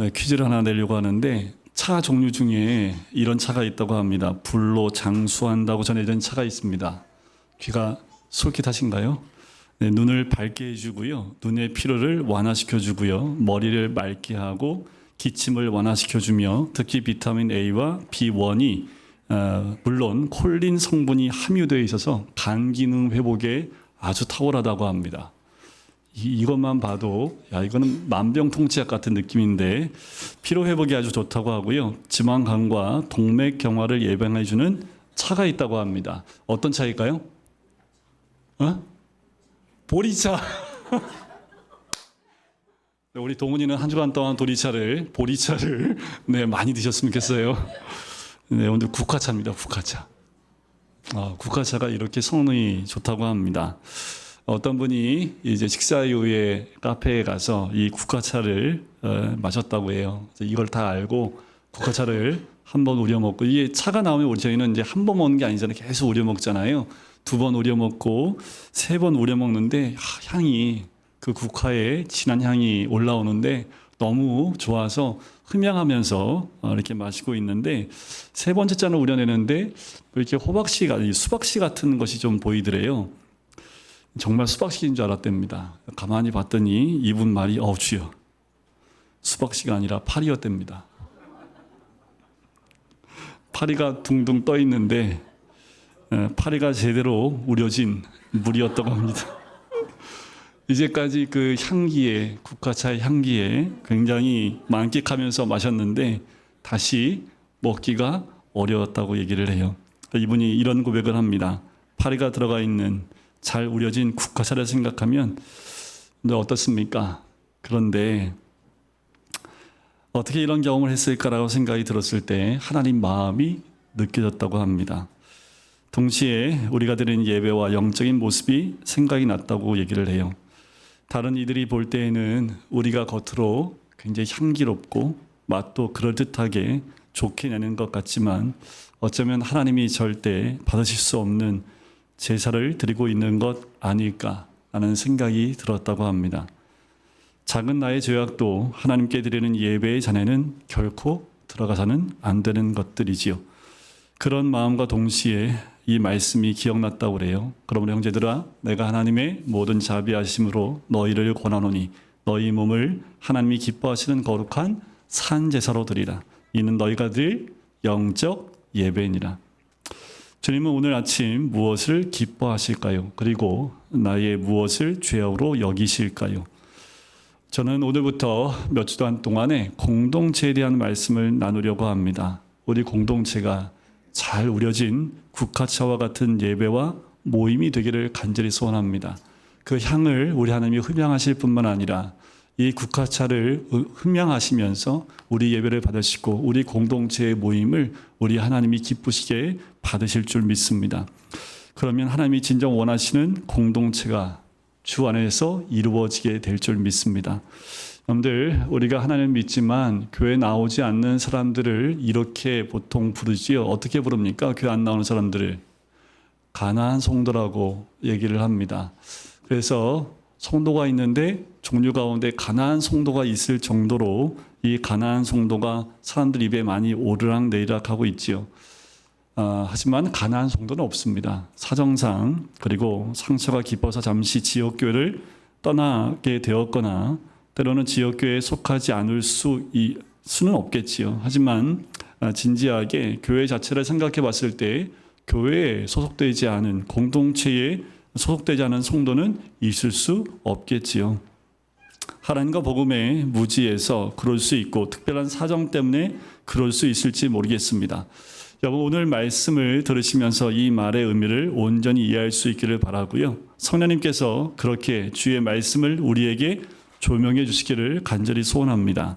네, 퀴즈를 하나 내려고 하는데 차 종류 중에 이런 차가 있다고 합니다. 불로 장수한다고 전해진 차가 있습니다. 귀가 솔깃하신가요? 네, 눈을 밝게 해주고요. 눈의 피로를 완화시켜주고요. 머리를 맑게 하고 기침을 완화시켜주며 특히 비타민 A와 B1이 어, 물론 콜린 성분이 함유되어 있어서 간 기능 회복에 아주 탁월하다고 합니다. 이, 이것만 봐도 야 이거는 만병통치약 같은 느낌인데 피로 회복이 아주 좋다고 하고요. 지방간과 동맥 경화를 예방해 주는 차가 있다고 합니다. 어떤 차일까요? 어? 보리차. 네, 우리 동훈이는 한 주간 동안 보리차를 보리차를 네 많이 드셨으면 좋겠어요. 네 오늘 국화차입니다. 국화차. 아, 국화차가 이렇게 성능이 좋다고 합니다. 어떤 분이 이제 식사 이후에 카페에 가서 이 국화차를 어, 마셨다고 해요. 이걸 다 알고 국화차를 한 번 우려 먹고 이게 차가 나오면 우리 저희는 이제 한 번 먹는 게 아니잖아요. 계속 우려 먹잖아요. 두 번 우려 먹고 세 번 우려 먹는데 아, 향이 그 국화의 진한 향이 올라오는데 너무 좋아서 흠양하면서 어, 이렇게 마시고 있는데 세 번째 잔을 우려내는데 이렇게 호박씨, 아니 수박씨 같은 것이 좀 보이더래요. 정말 수박씨인 줄 알았답니다. 가만히 봤더니 이분 말이 어 주여 수박씨가 아니라 파리였답니다. 파리가 둥둥 떠 있는데 에, 파리가 제대로 우려진 물이었다고 합니다. 이제까지 그 향기에 국화차의 향기에 굉장히 만끽하면서 마셨는데 다시 먹기가 어려웠다고 얘기를 해요. 이분이 이런 고백을 합니다. 파리가 들어가 있는 잘 우려진 국화차를 생각하면 너 어떻습니까? 그런데 어떻게 이런 경험을 했을까라고 생각이 들었을 때 하나님 마음이 느껴졌다고 합니다. 동시에 우리가 드리는 예배와 영적인 모습이 생각이 났다고 얘기를 해요. 다른 이들이 볼 때에는 우리가 겉으로 굉장히 향기롭고 맛도 그럴듯하게 좋게 내는 것 같지만 어쩌면 하나님이 절대 받으실 수 없는 제사를 드리고 있는 것 아닐까라는 생각이 들었다고 합니다. 작은 나의 죄악도 하나님께 드리는 예배의 잔에는 결코 들어가서는 안 되는 것들이지요. 그런 마음과 동시에 이 말씀이 기억났다고 그래요. 그러므로 형제들아 내가 하나님의 모든 자비하심으로 너희를 권하노니 너희 몸을 하나님이 기뻐하시는 거룩한 산 제사로 드리라. 이는 너희가 드릴 영적 예배니라. 주님은 오늘 아침 무엇을 기뻐하실까요? 그리고 나의 무엇을 죄악으로 여기실까요? 저는 오늘부터 몇 주간 동안에 공동체에 대한 말씀을 나누려고 합니다. 우리 공동체가 잘 우려진 국화차와 같은 예배와 모임이 되기를 간절히 소원합니다. 그 향을 우리 하나님이 흠양하실 뿐만 아니라 이 국화차를 흠양하시면서 우리 예배를 받으시고 우리 공동체의 모임을 우리 하나님이 기쁘시게 받으실 줄 믿습니다. 그러면 하나님이 진정 원하시는 공동체가 주 안에서 이루어지게 될 줄 믿습니다. 여러분들 우리가 하나님을 믿지만 교회 나오지 않는 사람들을 이렇게 보통 부르지요. 어떻게 부릅니까? 교회 안 나오는 사람들을 가나안 성도라고 얘기를 합니다. 그래서 성도가 있는데 종류 가운데 가나안 성도가 있을 정도로 이 가나안 성도가 사람들 입에 많이 오르락 내리락 하고 있지요. 아, 하지만 가나안 성도는 없습니다. 사정상 그리고 상처가 깊어서 잠시 지역 교회를 떠나게 되었거나 때로는 지역 교회에 속하지 않을 수 이, 수는 없겠지요. 하지만 아, 진지하게 교회 자체를 생각해 봤을 때 교회에 소속되지 않은 공동체에 소속되지 않은 성도는 있을 수 없겠지요. 하나님과 복음의 무지에서 그럴 수 있고 특별한 사정 때문에 그럴 수 있을지 모르겠습니다. 여러분 오늘 말씀을 들으시면서 이 말의 의미를 온전히 이해할 수 있기를 바라고요. 성령님께서 그렇게 주의 말씀을 우리에게 조명해 주시기를 간절히 소원합니다.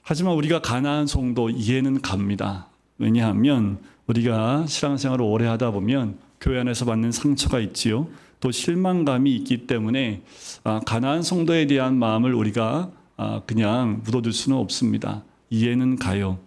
하지만 우리가 가나안 성도 이해는 갑니다. 왜냐하면 우리가 신앙생활을 오래 하다 보면 교회 안에서 받는 상처가 있지요. 또 실망감이 있기 때문에 아, 가나안 성도에 대한 마음을 우리가 아, 그냥 묻어둘 수는 없습니다. 이해는 가요.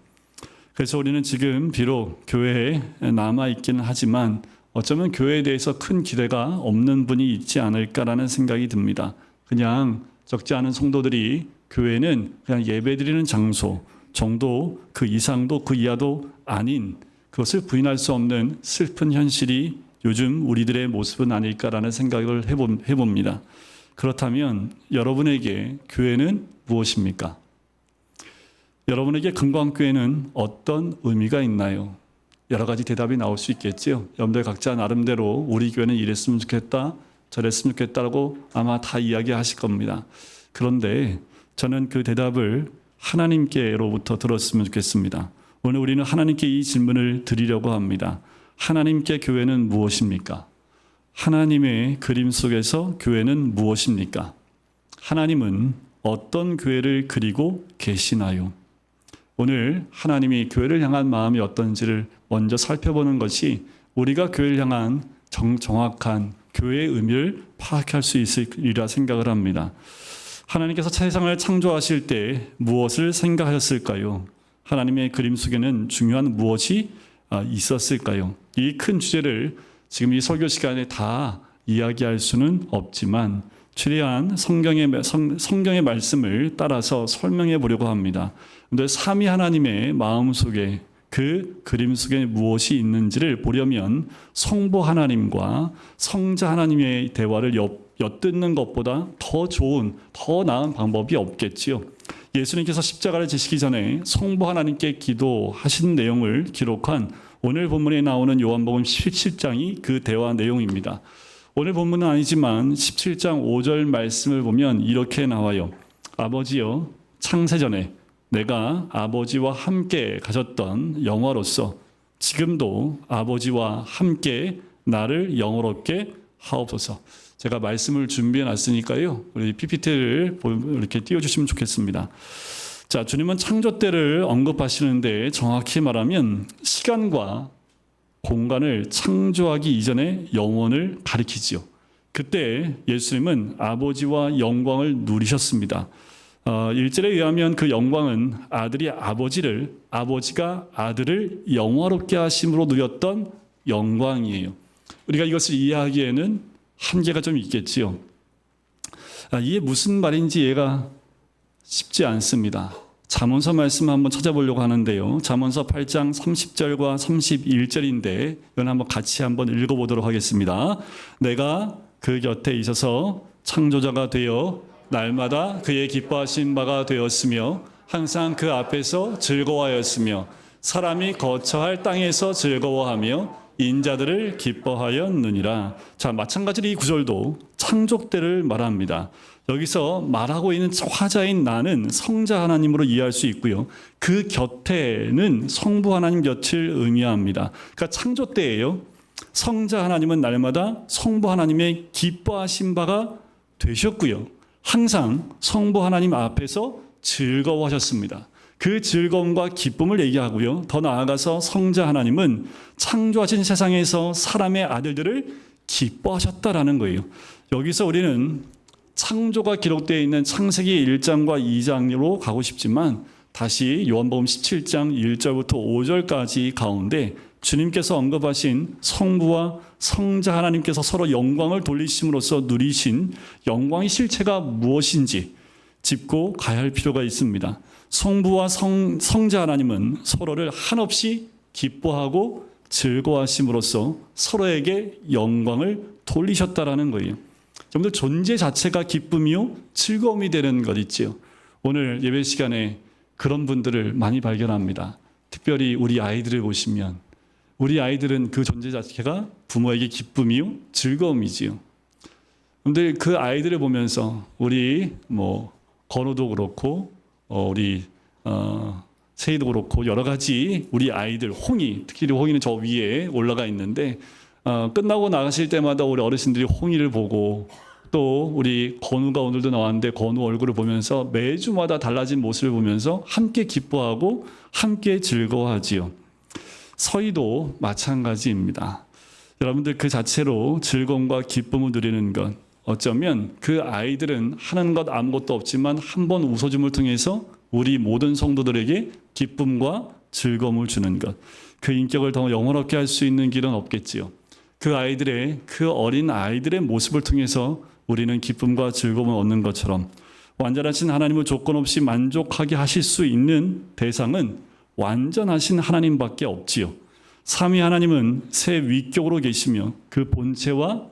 그래서 우리는 지금 비록 교회에 남아 있기는 하지만 어쩌면 교회에 대해서 큰 기대가 없는 분이 있지 않을까라는 생각이 듭니다. 그냥 적지 않은 성도들이 교회는 그냥 예배드리는 장소 정도 그 이상도 그 이하도 아닌 그것을 부인할 수 없는 슬픈 현실이 요즘 우리들의 모습은 아닐까라는 생각을 해봅니다. 그렇다면 여러분에게 교회는 무엇입니까? 여러분에게 금광교회는 어떤 의미가 있나요? 여러 가지 대답이 나올 수 있겠지요. 여러분들 각자 나름대로 우리 교회는 이랬으면 좋겠다, 저랬으면 좋겠다라고 아마 다 이야기하실 겁니다. 그런데 저는 그 대답을 하나님께로부터 들었으면 좋겠습니다. 오늘 우리는 하나님께 이 질문을 드리려고 합니다. 하나님께 교회는 무엇입니까? 하나님의 그림 속에서 교회는 무엇입니까? 하나님은 어떤 교회를 그리고 계시나요? 오늘 하나님이 교회를 향한 마음이 어떤지를 먼저 살펴보는 것이 우리가 교회를 향한 정, 정확한 교회의 의미를 파악할 수 있으리라 생각을 합니다. 하나님께서 세상을 창조하실 때 무엇을 생각하셨을까요? 하나님의 그림 속에는 중요한 무엇이 아, 있었을까요? 이 큰 주제를 지금 이 설교 시간에 다 이야기할 수는 없지만 최대한 성경의 성, 성경의 말씀을 따라서 설명해 보려고 합니다. 근데 삼위 하나님의 마음 속에 그 그림 속에 무엇이 있는지를 보려면 성부 하나님과 성자 하나님의 대화를 엿, 엿듣는 것보다 더 좋은, 더 나은 방법이 없겠지요. 예수님께서 십자가를 지시기 전에 성부 하나님께 기도하신 내용을 기록한 오늘 본문에 나오는 요한복음 17장이 그 대화 내용입니다. 오늘 본문은 아니지만 17장 5절 말씀을 보면 이렇게 나와요. 아버지여 창세전에 내가 아버지와 함께 가졌던 영화로서 지금도 아버지와 함께 나를 영어롭게 하옵소서. 제가 말씀을 준비해 놨으니까요. 우리 PPT를 이렇게 띄워주시면 좋겠습니다. 자, 주님은 창조 때를 언급하시는데 정확히 말하면 시간과 공간을 창조하기 이전에 영원을 가리키지요. 그때 예수님은 아버지와 영광을 누리셨습니다. 어, 1절에 의하면 그 영광은 아들이 아버지를 아버지가 아들을 영화롭게 하심으로 누렸던 영광이에요. 우리가 이것을 이해하기에는 한계가 좀 있겠지요. 아, 이게 무슨 말인지 이해가 쉽지 않습니다. 잠언서 말씀 한번 찾아보려고 하는데요. 잠언서 8장 30절과 31절인데 이건 한번 같이 한번 읽어보도록 하겠습니다. 내가 그 곁에 있어서 창조자가 되어 날마다 그의 기뻐하신 바가 되었으며 항상 그 앞에서 즐거워하였으며 사람이 거처할 땅에서 즐거워하며 인자들을 기뻐하였느니라. 자, 마찬가지로 이 구절도 창조 때를 말합니다. 여기서 말하고 있는 화자인 나는 성자 하나님으로 이해할 수 있고요. 그 곁에는 성부 하나님 곁을 의미합니다. 그러니까 창조 때예요. 성자 하나님은 날마다 성부 하나님의 기뻐하신 바가 되셨고요. 항상 성부 하나님 앞에서 즐거워하셨습니다. 그 즐거움과 기쁨을 얘기하고요. 더 나아가서 성자 하나님은 창조하신 세상에서 사람의 아들들을 기뻐하셨다라는 거예요. 여기서 우리는 창조가 기록되어 있는 창세기 1장과 2장으로 가고 싶지만 다시 요한복음 17장 1절부터 5절까지 가운데 주님께서 언급하신 성부와 성자 하나님께서 서로 영광을 돌리심으로써 누리신 영광의 실체가 무엇인지 짚고 가야 할 필요가 있습니다. 성부와 성, 성자 하나님은 서로를 한없이 기뻐하고 즐거워하심으로써 서로에게 영광을 돌리셨다라는 거예요. 여러분들 존재 자체가 기쁨이요 즐거움이 되는 것 있지요. 오늘 예배 시간에 그런 분들을 많이 발견합니다. 특별히 우리 아이들을 보시면 우리 아이들은 그 존재 자체가 부모에게 기쁨이요 즐거움이지요. 근데 그 아이들을 보면서 우리 뭐 건우도 그렇고 어 우리 어 세이도 그렇고 여러 가지 우리 아이들 홍이 특히 홍이는 저 위에 올라가 있는데 어 끝나고 나가실 때마다 우리 어르신들이 홍이를 보고 또 우리 건우가 오늘도 나왔는데 건우 얼굴을 보면서 매주마다 달라진 모습을 보면서 함께 기뻐하고 함께 즐거워하지요. 서희도 마찬가지입니다. 여러분들 그 자체로 즐거움과 기쁨을 누리는 것 어쩌면 그 아이들은 하는 것 아무것도 없지만 한 번 웃어줌을 통해서 우리 모든 성도들에게 기쁨과 즐거움을 주는 것. 그 인격을 더 영원롭게 할 수 있는 길은 없겠지요. 그 아이들의 그 어린 아이들의 모습을 통해서 우리는 기쁨과 즐거움을 얻는 것처럼 완전하신 하나님을 조건 없이 만족하게 하실 수 있는 대상은 완전하신 하나님밖에 없지요. 삼위 하나님은 새 위격으로 계시며 그 본체와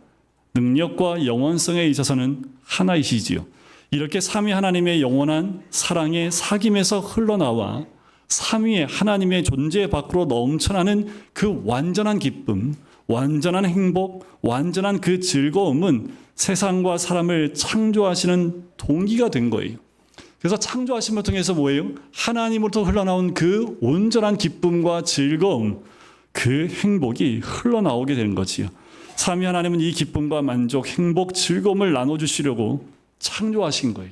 능력과 영원성에 있어서는 하나이시지요. 이렇게 삼위 하나님의 영원한 사랑의 사귐에서 흘러나와 삼위의 하나님의 존재 밖으로 넘쳐나는 그 완전한 기쁨, 완전한 행복, 완전한 그 즐거움은 세상과 사람을 창조하시는 동기가 된 거예요. 그래서 창조하심을 통해서 뭐예요? 하나님으로부터 흘러나온 그 온전한 기쁨과 즐거움, 그 행복이 흘러나오게 되는 거지요. 삼위 하나님은 이 기쁨과 만족, 행복, 즐거움을 나눠주시려고 창조하신 거예요.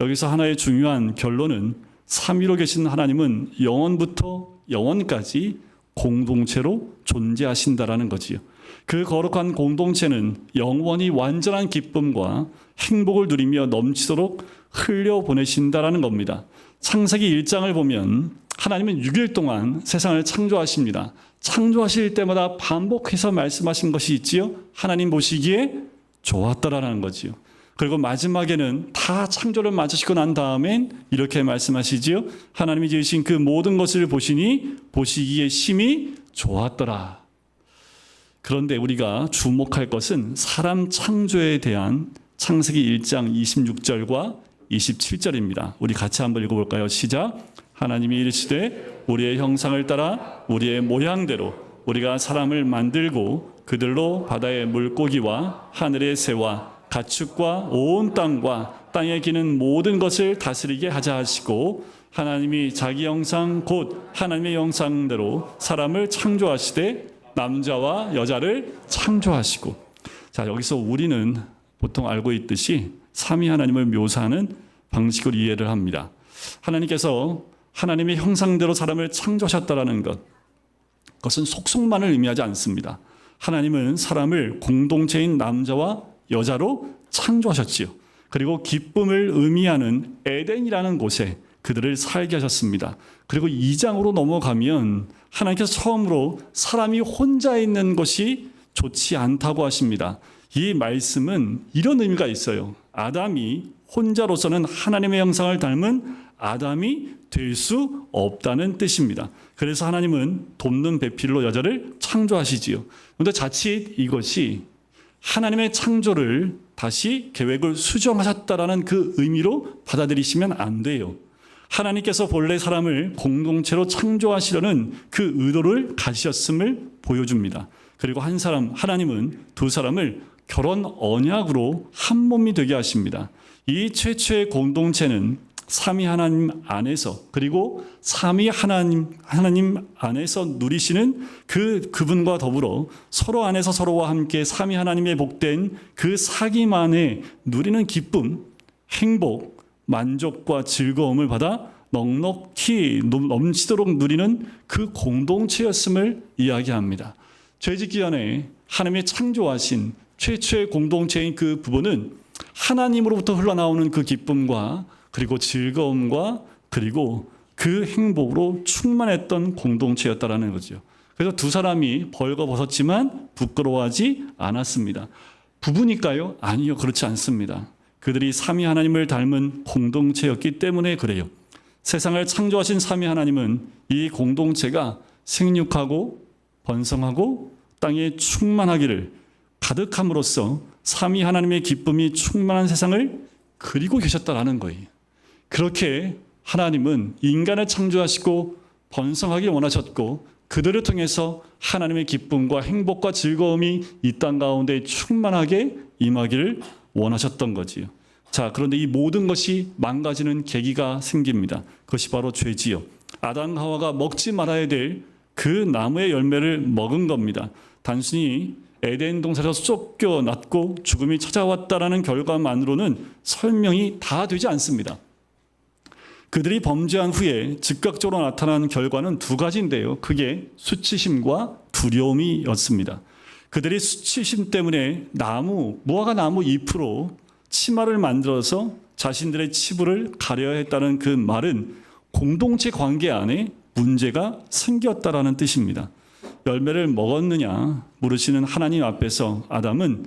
여기서 하나의 중요한 결론은 삼위로 계신 하나님은 영원부터 영원까지 공동체로 존재하신다라는 거지요. 그 거룩한 공동체는 영원히 완전한 기쁨과 행복을 누리며 넘치도록 흘려 보내신다라는 겁니다. 창세기 1장을 보면 하나님은 6일 동안 세상을 창조하십니다. 창조하실 때마다 반복해서 말씀하신 것이 있지요. 하나님 보시기에 좋았더라라는 거지요. 그리고 마지막에는 다 창조를 마치시고 난 다음엔 이렇게 말씀하시지요. 하나님이 지으신 그 모든 것을 보시니 보시기에 심히 좋았더라. 그런데 우리가 주목할 것은 사람 창조에 대한 창세기 1장 26절과 27절입니다. 우리 같이 한번 읽어볼까요? 시작. 하나님이 이르시되 우리의 형상을 따라 우리의 모양대로 우리가 사람을 만들고 그들로 바다의 물고기와 하늘의 새와 가축과 온 땅과 땅에 기는 모든 것을 다스리게 하자 하시고 하나님이 자기 형상 곧 하나님의 형상대로 사람을 창조하시되 남자와 여자를 창조하시고 자 여기서 우리는 보통 알고 있듯이 삼위 하나님을 묘사하는 방식으로 이해를 합니다. 하나님께서 하나님의 형상대로 사람을 창조하셨다라는 것 그것은 속성만을 의미하지 않습니다. 하나님은 사람을 공동체인 남자와 여자로 창조하셨지요. 그리고 기쁨을 의미하는 에덴이라는 곳에 그들을 살게 하셨습니다. 그리고 2장으로 넘어가면 하나님께서 처음으로 사람이 혼자 있는 것이 좋지 않다고 하십니다. 이 말씀은 이런 의미가 있어요. 아담이 혼자로서는 하나님의 형상을 닮은 아담이 될 수 없다는 뜻입니다. 그래서 하나님은 돕는 배필로 여자를 창조하시지요. 그런데 자칫 이것이 하나님의 창조를 다시 계획을 수정하셨다라는 그 의미로 받아들이시면 안 돼요. 하나님께서 본래 사람을 공동체로 창조하시려는 그 의도를 가지셨음을 보여줍니다. 그리고 한 사람, 하나님은 두 사람을 결혼 언약으로 한 몸이 되게 하십니다. 이 최초의 공동체는 삼위 하나님 안에서 그리고 삼위 하나님 하나님 안에서 누리시는 그 그분과 더불어 서로 안에서 서로와 함께 삼위 하나님의 복된 그 사귐 안에 누리는 기쁨, 행복, 만족과 즐거움을 받아 넉넉히 넘치도록 누리는 그 공동체였음을 이야기합니다. 죄짓기 전에 하나님의 창조하신 최초의 공동체인 그 부분은 하나님으로부터 흘러나오는 그 기쁨과 그리고 즐거움과 그리고 그 행복으로 충만했던 공동체였다라는 거죠. 그래서 두 사람이 벌거벗었지만 부끄러워하지 않았습니다. 부부니까요? 아니요, 그렇지 않습니다. 그들이 삼위 하나님을 닮은 공동체였기 때문에 그래요. 세상을 창조하신 삼위 하나님은 이 공동체가 생육하고 번성하고 땅에 충만하기를 가득함으로써 삼위 하나님의 기쁨이 충만한 세상을 그리고 계셨다라는 거예요. 그렇게 하나님은 인간을 창조하시고 번성하기 원하셨고 그들을 통해서 하나님의 기쁨과 행복과 즐거움이 이 땅 가운데 충만하게 임하기를 원하셨던 거지요. 자, 그런데 이 모든 것이 망가지는 계기가 생깁니다. 그것이 바로 죄지요. 아담 하와가 먹지 말아야 될 그 나무의 열매를 먹은 겁니다. 단순히 에덴 동산에서 쫓겨났고 죽음이 찾아왔다라는 결과만으로는 설명이 다 되지 않습니다. 그들이 범죄한 후에 즉각적으로 나타난 결과는 두 가지인데요. 그게 수치심과 두려움이었습니다. 그들이 수치심 때문에 나무, 무화과 나무 잎으로 치마를 만들어서 자신들의 치부를 가려야 했다는 그 말은 공동체 관계 안에 문제가 생겼다라는 뜻입니다. 열매를 먹었느냐 물으시는 하나님 앞에서 아담은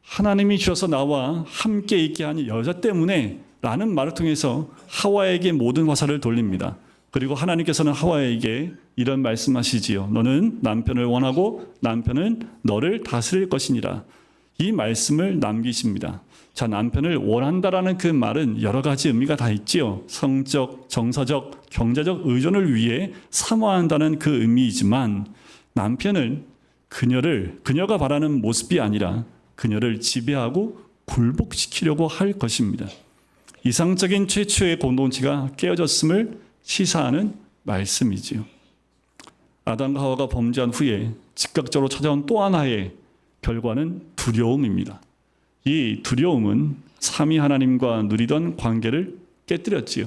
하나님이 주셔서 나와 함께 있게 한 여자 때문에 라는 말을 통해서 하와에게 모든 화살을 돌립니다. 그리고 하나님께서는 하와에게 이런 말씀하시지요. 너는 남편을 원하고 남편은 너를 다스릴 것이니라. 이 말씀을 남기십니다. 자, 남편을 원한다라는 그 말은 여러 가지 의미가 다 있지요. 성적, 정서적, 경제적 의존을 위해 사모한다는 그 의미이지만 남편은 그녀를 그녀가 바라는 모습이 아니라 그녀를 지배하고 굴복시키려고 할 것입니다. 이상적인 최초의 공동체가 깨어졌음을 시사하는 말씀이지요. 아담과 하와가 범죄한 후에 즉각적으로 찾아온 또 하나의 결과는 두려움입니다. 이 두려움은 삼위 하나님과 누리던 관계를 깨뜨렸지요.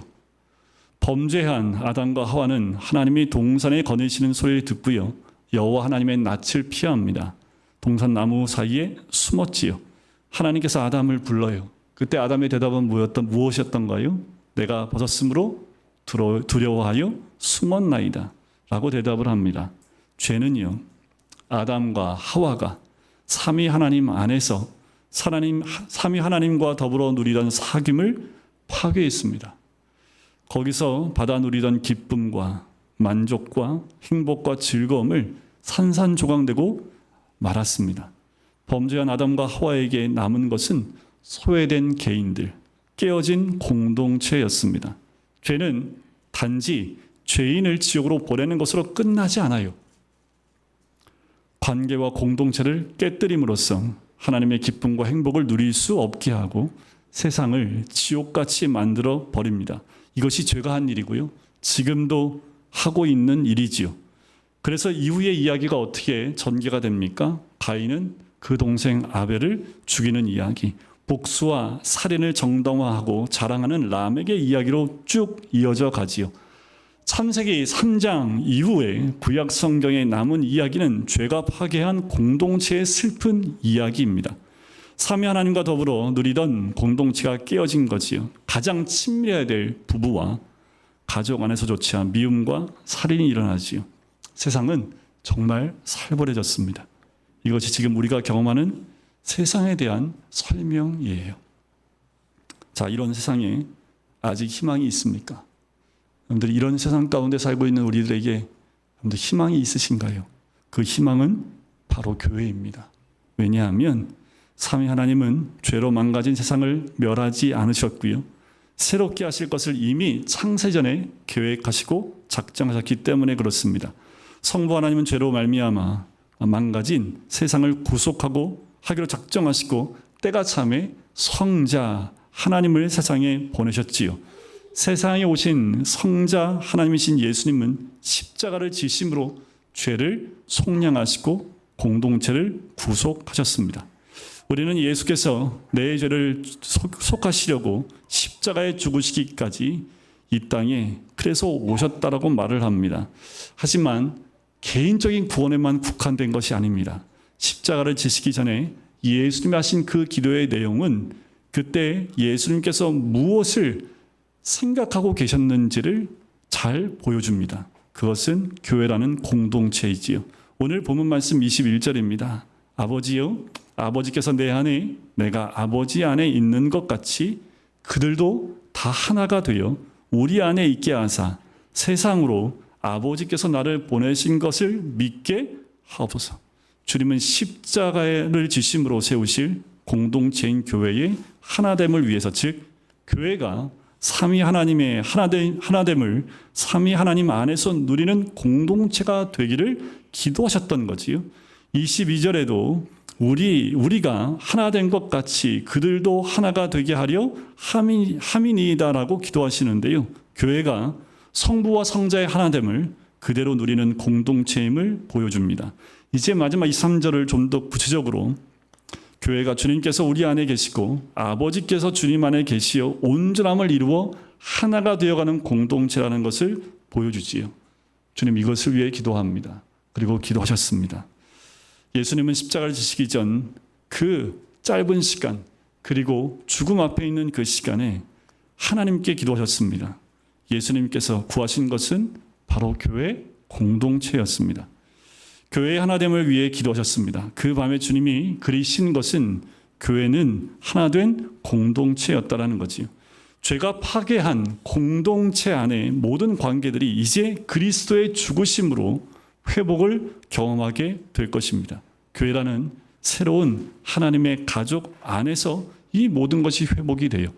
범죄한 아담과 하와는 하나님이 동산에 거느시는 소리를 듣고요. 여호와 하나님의 낯을 피합니다. 동산 나무 사이에 숨었지요. 하나님께서 아담을 불러요. 그때 아담의 대답은 무엇던, 무엇이었던가요? 내가 벗었으므로 두려- 두려워하여 숨었나이다. 라고 대답을 합니다. 죄는요, 아담과 하와가 삼위 하나님 안에서 하나님, 삼위 하나님과 더불어 누리던 사귐을 파괴했습니다. 거기서 받아 누리던 기쁨과 만족과 행복과 즐거움을 산산조각되고 말았습니다. 범죄한 아담과 하와에게 남은 것은 소외된 개인들, 깨어진 공동체였습니다. 죄는 단지 죄인을 지옥으로 보내는 것으로 끝나지 않아요. 관계와 공동체를 깨뜨림으로써 하나님의 기쁨과 행복을 누릴 수 없게 하고 세상을 지옥같이 만들어 버립니다. 이것이 죄가 한 일이고요. 지금도 하고 있는 일이지요. 그래서 이후의 이야기가 어떻게 전개가 됩니까? 가인은 그 동생 아벨을 죽이는 이야기, 복수와 살인을 정당화하고 자랑하는 람에게 이야기로 쭉 이어져 가지요. 창세기 3장 이후에 구약 성경에 남은 이야기는 죄가 파괴한 공동체의 슬픈 이야기입니다. 삼위 하나님과 더불어 누리던 공동체가 깨어진 거지요. 가장 친밀해야 될 부부와 가족 안에서조차 미움과 살인이 일어나지요. 세상은 정말 살벌해졌습니다. 이것이 지금 우리가 경험하는 세상에 대한 설명이에요. 자, 이런 세상에 아직 희망이 있습니까? 여러분들 이런 세상 가운데 살고 있는 우리들에게 여러분들 희망이 있으신가요? 그 희망은 바로 교회입니다. 왜냐하면 삼위 하나님은 죄로 망가진 세상을 멸하지 않으셨고요. 새롭게 하실 것을 이미 창세전에 계획하시고 작정하셨기 때문에 그렇습니다. 성부 하나님은 죄로 말미암아 망가진 세상을 구속하고 하기로 작정하시고 때가 참에 성자 하나님을 세상에 보내셨지요. 세상에 오신 성자 하나님이신 예수님은 십자가를 지심으로 죄를 속량하시고 공동체를 구속하셨습니다. 우리는 예수께서 내 죄를 속- 속하시려고 십자가에 죽으시기까지 이 땅에 그래서 오셨다라고 말을 합니다. 하지만 개인적인 구원에만 국한된 것이 아닙니다. 십자가를 지시기 전에 예수님이 하신 그 기도의 내용은 그때 예수님께서 무엇을 생각하고 계셨는지를 잘 보여줍니다. 그것은 교회라는 공동체이지요. 오늘 본문 말씀 21절입니다. 아버지요, 아버지께서 내 안에 내가 아버지 안에 있는 것 같이 그들도 다 하나가 되어 우리 안에 있게 하사 세상으로 아버지께서 나를 보내신 것을 믿게 하옵소서. 주님은 십자가를 지심으로 세우실 공동체인 교회의 하나됨을 위해서 즉 교회가 삼위 하나님의 하나됨, 하나됨을 삼위 하나님 안에서 누리는 공동체가 되기를 기도하셨던 거지요. 22절에도 우리 우리가 하나 된 것 같이 그들도 하나가 되게 하려 함이 함이니이다라고 기도하시는데요. 교회가 성부와 성자의 하나됨을 그대로 누리는 공동체임을 보여줍니다. 이제 마지막 23절을 좀 더 구체적으로 교회가 주님께서 우리 안에 계시고 아버지께서 주님 안에 계시어 온전함을 이루어 하나가 되어가는 공동체라는 것을 보여주지요. 주님 이것을 위해 기도합니다. 그리고 기도하셨습니다. 예수님은 십자가를 지시기 전 그 짧은 시간 그리고 죽음 앞에 있는 그 시간에 하나님께 기도하셨습니다. 예수님께서 구하신 것은 바로 교회 공동체였습니다. 교회의 하나됨을 위해 기도하셨습니다. 그 밤에 주님이 그리신 것은 교회는 하나된 공동체였다라는 거지요. 죄가 파괴한 공동체 안의 모든 관계들이 이제 그리스도의 죽으심으로 회복을 경험하게 될 것입니다. 교회라는 새로운 하나님의 가족 안에서 이 모든 것이 회복이 돼요.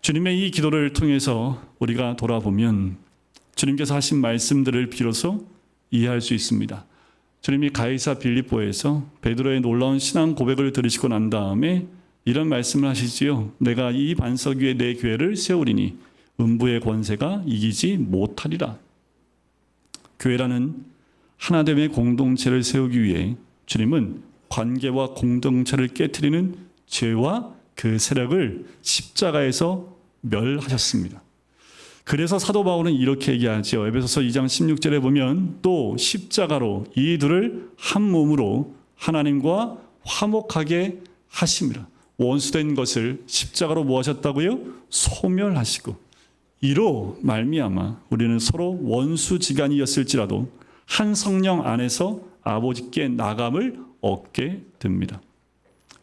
주님의 이 기도를 통해서 우리가 돌아보면 주님께서 하신 말씀들을 비로소 이해할 수 있습니다. 주님이 가이사 빌립보에서 베드로의 놀라운 신앙 고백을 들으시고 난 다음에 이런 말씀을 하시지요. 내가 이 반석 위에 내 교회를 세우리니 음부의 권세가 이기지 못하리라. 교회라는 하나됨의 공동체를 세우기 위해 주님은 관계와 공동체를 깨뜨리는 죄와 그 세력을 십자가에서 멸하셨습니다. 그래서 사도 바울은 이렇게 얘기하죠. 에베소서 2장 16절에 보면 또 십자가로 이 둘을 한 몸으로 하나님과 화목하게 하심이라. 원수된 것을 십자가로 뭐 하셨다고요? 소멸하시고 이로 말미암아 우리는 서로 원수지간이었을지라도 한 성령 안에서 아버지께 나감을 얻게 됩니다.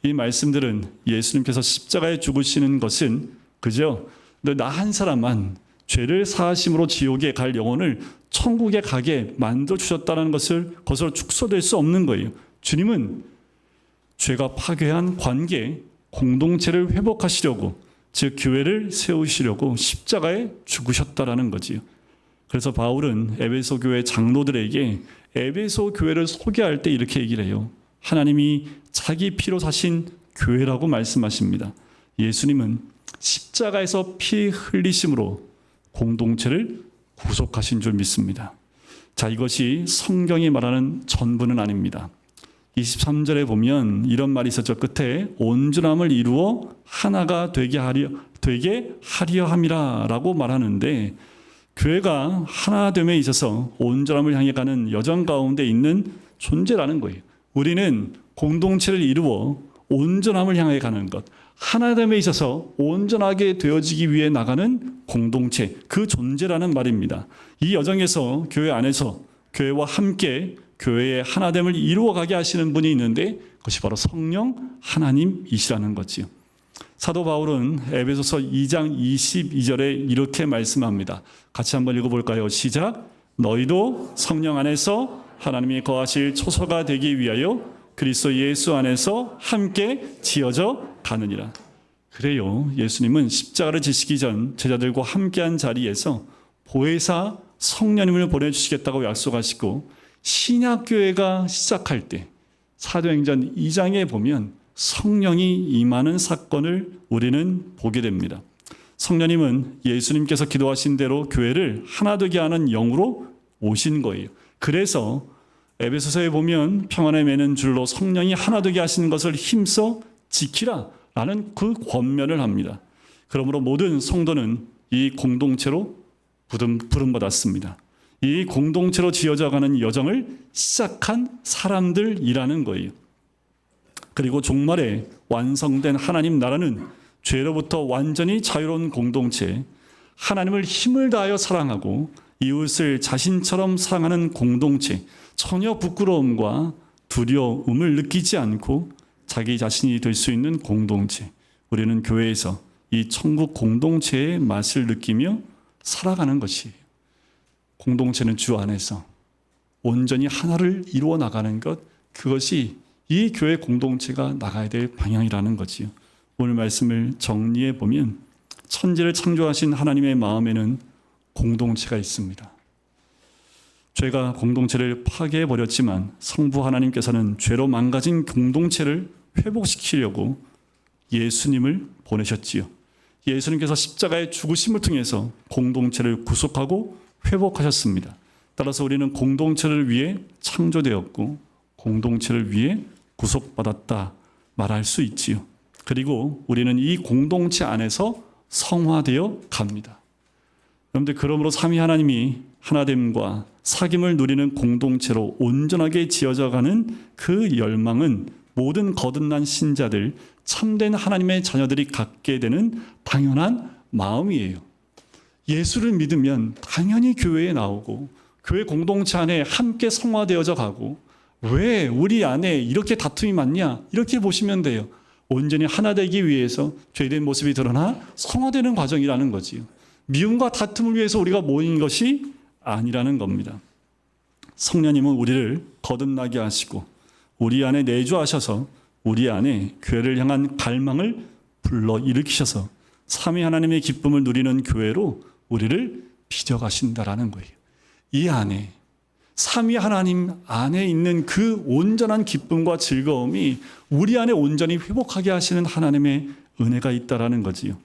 이 말씀들은 예수님께서 십자가에 죽으시는 것은 그저 나 한 사람만 죄를 사하심으로 지옥에 갈 영혼을 천국에 가게 만들어 주셨다는 것을 것으로 축소될 수 없는 거예요. 주님은 죄가 파괴한 관계 공동체를 회복하시려고 즉 교회를 세우시려고 십자가에 죽으셨다라는 거지요. 그래서 바울은 에베소 교회 장로들에게 에베소 교회를 소개할 때 이렇게 얘기를 해요. 하나님이 자기 피로 사신 교회라고 말씀하십니다. 예수님은 십자가에서 피 흘리심으로 공동체를 구속하신 줄 믿습니다. 자, 이것이 성경이 말하는 전부는 아닙니다. 23절에 보면 이런 말이 있었죠. 끝에 온전함을 이루어 하나가 되게 하려 되게 하려 함이라라고 말하는데 교회가 하나됨에 있어서 온전함을 향해 가는 여정 가운데 있는 존재라는 거예요. 우리는 공동체를 이루어 온전함을 향해 가는 것, 하나됨에 있어서 온전하게 되어지기 위해 나가는 공동체, 그 존재라는 말입니다. 이 여정에서 교회 안에서 교회와 함께 교회의 하나됨을 이루어가게 하시는 분이 있는데 그것이 바로 성령 하나님이시라는 거지요. 사도 바울은 에베소서 2장 22절에 이렇게 말씀합니다. 같이 한번 읽어볼까요? 시작. 너희도 성령 안에서 하나님이 거하실 초소가 되기 위하여 그리스도 예수 안에서 함께 지어져 가느니라. 그래요. 예수님은 십자가를 지시기 전 제자들과 함께한 자리에서 보혜사 성령님을 보내주시겠다고 약속하시고 신약교회가 시작할 때 사도행전 2장에 보면 성령이 임하는 사건을 우리는 보게 됩니다. 성령님은 예수님께서 기도하신 대로 교회를 하나 되게 하는 영으로 오신 거예요. 그래서 에베소서에 보면 평안에 매는 줄로 성령이 하나 되게 하시는 것을 힘써 지키라 라는 그 권면을 합니다. 그러므로 모든 성도는 이 공동체로 부름, 부름받았습니다. 이 공동체로 지어져 가는 여정을 시작한 사람들이라는 거예요. 그리고 종말에 완성된 하나님 나라는 죄로부터 완전히 자유로운 공동체, 하나님을 힘을 다하여 사랑하고 이웃을 자신처럼 사랑하는 공동체, 전혀 부끄러움과 두려움을 느끼지 않고 자기 자신이 될 수 있는 공동체. 우리는 교회에서 이 천국 공동체의 맛을 느끼며 살아가는 것이에요. 공동체는 주 안에서 온전히 하나를 이루어 나가는 것, 그것이 이 교회 공동체가 나가야 될 방향이라는 거지요. 오늘 말씀을 정리해 보면 천지를 창조하신 하나님의 마음에는 공동체가 있습니다. 죄가 공동체를 파괴해 버렸지만 성부 하나님께서는 죄로 망가진 공동체를 회복시키려고 예수님을 보내셨지요. 예수님께서 십자가의 죽으심을 통해서 공동체를 구속하고 회복하셨습니다. 따라서 우리는 공동체를 위해 창조되었고 공동체를 위해 구속받았다 말할 수 있지요. 그리고 우리는 이 공동체 안에서 성화되어 갑니다. 여러분들 그러므로 삼위 하나님이 하나됨과 사귐을 누리는 공동체로 온전하게 지어져 가는 그 열망은 모든 거듭난 신자들 참된 하나님의 자녀들이 갖게 되는 당연한 마음이에요. 예수를 믿으면 당연히 교회에 나오고 교회 공동체 안에 함께 성화되어져 가고 왜 우리 안에 이렇게 다툼이 많냐? 이렇게 보시면 돼요. 온전히 하나 되기 위해서 죄된 모습이 드러나 성화되는 과정이라는 거지요. 미움과 다툼을 위해서 우리가 모인 것이 아니라는 겁니다. 성령님은 우리를 거듭나게 하시고 우리 안에 내주하셔서 우리 안에 교회를 향한 갈망을 불러 일으키셔서 삼위 하나님의 기쁨을 누리는 교회로 우리를 빚어가신다라는 거예요. 이 안에 삼위 하나님 안에 있는 그 온전한 기쁨과 즐거움이 우리 안에 온전히 회복하게 하시는 하나님의 은혜가 있다라는 거지요.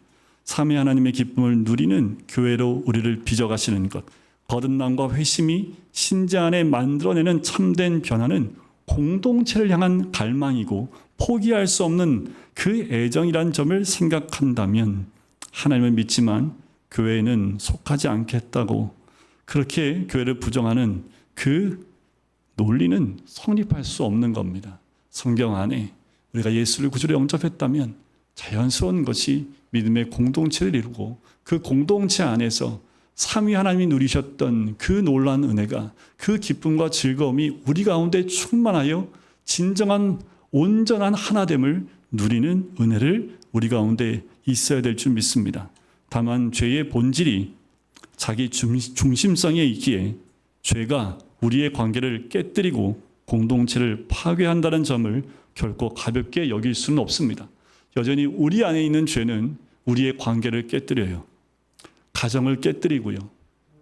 삼위 하나님의 기쁨을 누리는 교회로 우리를 빚어가시는 것. 거듭남과 회심이 신자 안에 만들어내는 참된 변화는 공동체를 향한 갈망이고 포기할 수 없는 그 애정이란 점을 생각한다면 하나님을 믿지만 교회에는 속하지 않겠다고 그렇게 교회를 부정하는 그 논리는 성립할 수 없는 겁니다. 성경 안에 우리가 예수를 구주로 영접했다면 자연스러운 것이 믿음의 공동체를 이루고 그 공동체 안에서 삼위 하나님이 누리셨던 그 놀라운 은혜가 그 기쁨과 즐거움이 우리 가운데 충만하여 진정한 온전한 하나됨을 누리는 은혜를 우리 가운데 있어야 될 줄 믿습니다. 다만 죄의 본질이 자기 중- 중심성에 있기에 죄가 우리의 관계를 깨뜨리고 공동체를 파괴한다는 점을 결코 가볍게 여길 수는 없습니다. 여전히 우리 안에 있는 죄는 우리의 관계를 깨뜨려요. 가정을 깨뜨리고요.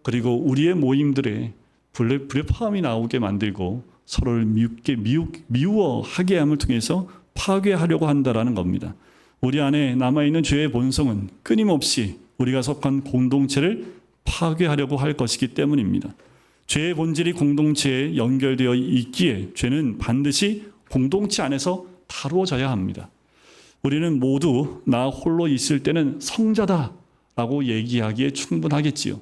그리고 우리의 모임들에 불- 불협화음이 나오게 만들고 서로를 미웃게 미우, 미워하게 함을 통해서 파괴하려고 한다라는 겁니다. 우리 안에 남아있는 죄의 본성은 끊임없이 우리가 속한 공동체를 파괴하려고 할 것이기 때문입니다. 죄의 본질이 공동체에 연결되어 있기에 죄는 반드시 공동체 안에서 다루어져야 합니다. 우리는 모두 나 홀로 있을 때는 성자다 라고 얘기하기에 충분하겠지요.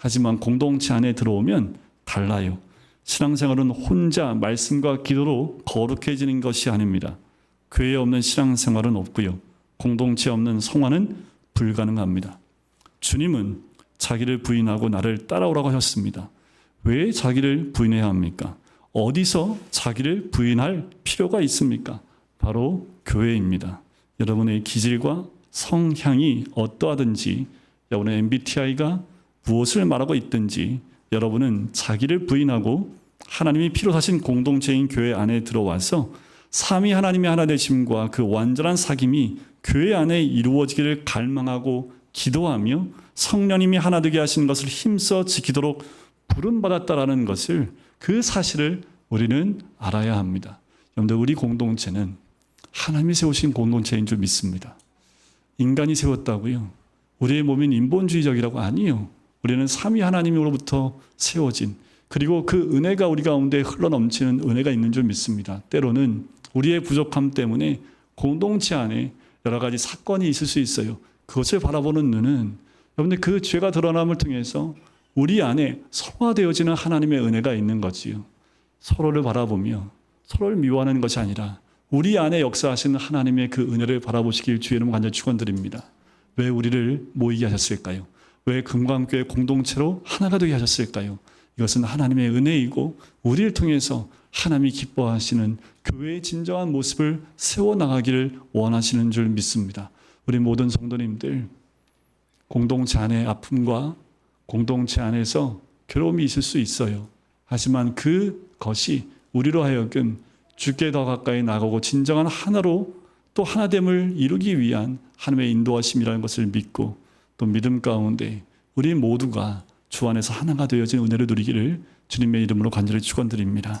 하지만 공동체 안에 들어오면 달라요. 신앙생활은 혼자 말씀과 기도로 거룩해지는 것이 아닙니다. 교회 없는 신앙생활은 없고요. 공동체 없는 성화는 불가능합니다. 주님은 자기를 부인하고 나를 따라오라고 하셨습니다. 왜 자기를 부인해야 합니까? 어디서 자기를 부인할 필요가 있습니까? 바로 교회입니다. 여러분의 기질과 성향이 어떠하든지, 여러분의 MBTI가 무엇을 말하고 있든지, 여러분은 자기를 부인하고 하나님이 필요 하신 공동체인 교회 안에 들어와서 삼위 하나님의 하나 되심과 그 완전한 사귐이 교회 안에 이루어지기를 갈망하고 기도하며 성령님이 하나 되게 하신 것을 힘써 지키도록 부름 받았다라는 것을 그 사실을 우리는 알아야 합니다. 여러분들 우리 공동체는 하나님이 세우신 공동체인 줄 믿습니다. 인간이 세웠다고요. 우리의 몸인 인본주의적이라고 아니요. 우리는 삼위 하나님으로부터 세워진 그리고 그 은혜가 우리 가운데 흘러넘치는 은혜가 있는 줄 믿습니다. 때로는 우리의 부족함 때문에 공동체 안에 여러 가지 사건이 있을 수 있어요. 그것을 바라보는 눈은 여러분들 그 죄가 드러남을 통해서 우리 안에 성화되어지는 하나님의 은혜가 있는 거지요. 서로를 바라보며 서로를 미워하는 것이 아니라 우리 안에 역사하시는 하나님의 그 은혜를 바라보시길 주의 이름 간절히 축원드립니다. 왜 우리를 모이게 하셨을까요? 왜 금광교회 공동체로 하나가 되게 하셨을까요? 이것은 하나님의 은혜이고 우리를 통해서 하나님이 기뻐하시는 교회의 진정한 모습을 세워 나가기를 원하시는 줄 믿습니다. 우리 모든 성도님들 공동체 안의 아픔과 공동체 안에서 괴로움이 있을 수 있어요. 하지만 그것이 우리로 하여금 주께 더 가까이 나가고 진정한 하나로 또 하나됨을 이루기 위한 하나님의 인도하심이라는 것을 믿고 또 믿음 가운데 우리 모두가 주 안에서 하나가 되어진 은혜를 누리기를 주님의 이름으로 간절히 축원드립니다.